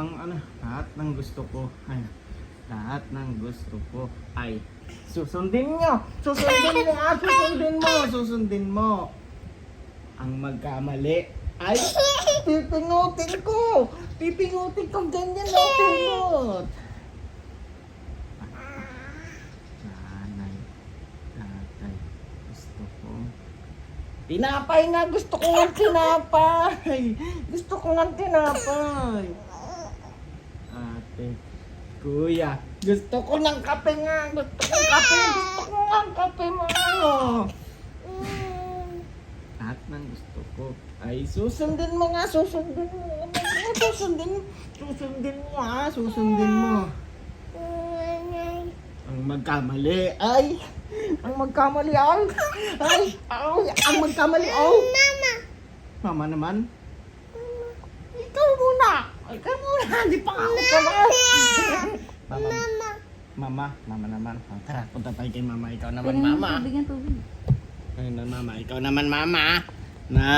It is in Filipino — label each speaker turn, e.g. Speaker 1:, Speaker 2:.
Speaker 1: ang ano, lahat ng gusto ko, ay, lahat ng gusto ko ay susundin nyo. Susundin mo, ah, susundin mo, susundin mo. Ang magkamali ay pipingutin ko. Pipingutin ko ganyan na pinot. Nanay, tatay, gusto ko. Tinapay nga, gusto ko nga tinapay. Gusto ko nga tinapay. Ate, kuya, gusto ko ng kape nga. Gusto ko ng kape. Gusto ko ng kape mo. Lahat ng gusto ko ay susundin mo nga, susundin mo. Ano, Susundin, susundin mo ha, susundin mo. Ang magkamali ay, ang magkamali ay, ay, ay, ang magkamali ay.
Speaker 2: Mama.
Speaker 1: Mama naman. Ikaw muna. Ikaw muna. Di pa ako pala.
Speaker 2: Mama.
Speaker 1: Mama. Mama. Naman. Oh, tara, punta tayo kay mama. Ikaw naman, mama.
Speaker 3: Tubig yan, tubig.
Speaker 1: Ayun na, mama. Ikaw naman, mama. Na